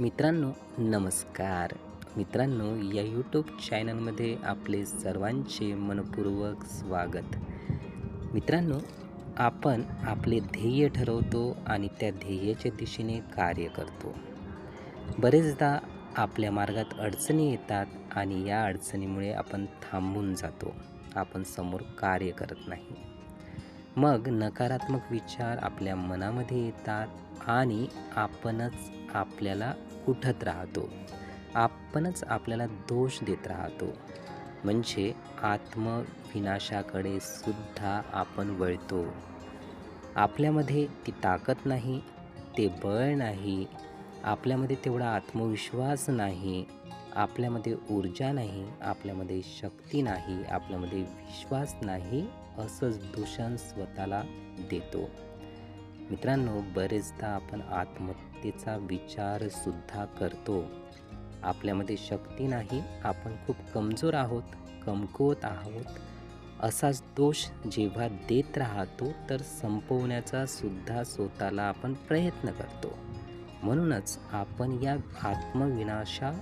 मित्रांनो नमस्कार. मित्रांनो या यूट्यूब चॅनलमध्ये आपले सर्वांचे मनपूर्वक स्वागत. मित्रांनो आपण आपले ध्येय ठरवतो आणि त्या ध्येयाच्या दिशेने कार्य करतो. बरेचदा आपल्या मार्गात अडचणी येतात आणि या अडचणीमुळे आपण थांबून जातो. आपण समोर कार्य करत नाही. मग नकारात्मक विचार आपल्या मनामध्ये येतात आणि आपणच आपल्याला उठत राहतो. आपणच आपल्याला दोष देत राहतो. म्हणजे आत्मविनाशाकडे सुद्धा आपण वळतो. आपल्यामध्ये ती ताकद नाही ते बळ नाही. आपल्यामध्ये तेवढा आत्मविश्वास नाही. आपल्यामध्ये ऊर्जा नाही आपल्यामध्ये शक्ती नाही आपल्यामध्ये विश्वास नाही असंच दूषण स्वतःला देतो. मित्रांनो बरेचदा आपण आत्महत्येचा विचारसुद्धा करतो. आपल्यामध्ये शक्ती नाही आपण खूप कमजोर आहोत कमकुवत आहोत. असाच दोष जेव्हा देत राहतो तर संपवण्याचा सुद्धा स्वतःला आपण प्रयत्न करतो. म्हणूनच आपण या आत्मविनाशा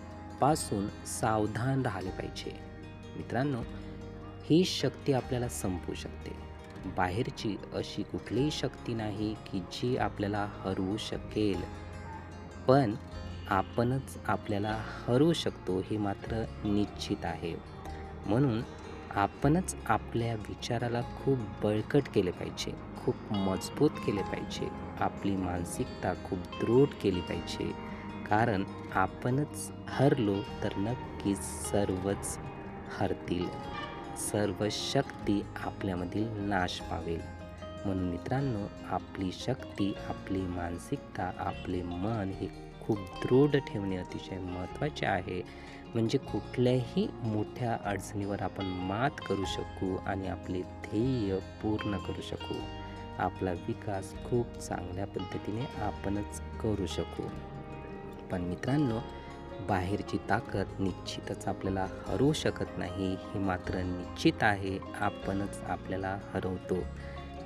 आत्मविनाशापासून सावधान राहिले पाहिजे. मित्रांनो ही शक्ती आपल्याला संपू शकते. बाहेरची अशी कुठलीही शक्ती नाही की जी आपल्याला हरवू शकेल. पण आपणच आपल्याला हरवू शकतो हे मात्र निश्चित आहे. म्हणून आपणच आपल्या विचाराला खूप बळकट केले पाहिजे खूप मजबूत केले पाहिजे. आपली मानसिकता खूप दृढ केली पाहिजे. कारण आपणच हरलो तर नक्कीच सर्वच हरतील. सर्व शक्ती आपल्यामधील नाश पावेल. म्हणून मित्रांनो आपली शक्ती आपली मानसिकता आपले मन हे खूप दृढ ठेवणे अतिशय महत्त्वाचे आहे. म्हणजे कुठल्याही मोठ्या अडचणीवर आपण मात करू शकू आणि आपले ध्येय पूर्ण करू शकू. आपला विकास खूप चांगल्या पद्धतीने आपणच करू शकू. पण मित्रांनो बाहेरची ताकद निश्चितच आपल्याला हरवू शकत नाही. हे मात्र निश्चित आहे. आपणच आपल्याला हरवतो.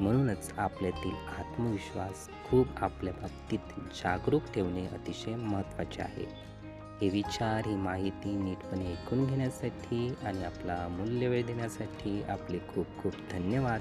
म्हणूनच आपल्यातील आत्मविश्वास खूप आपल्या बाबतीत जागरूक ठेवणे अतिशय महत्त्वाचे आहे. हे विचार ही माहिती नीटपणे ऐकून घेण्यासाठी आणि आपला अमूल्य वेळ देण्यासाठी आपले खूप खूप धन्यवाद.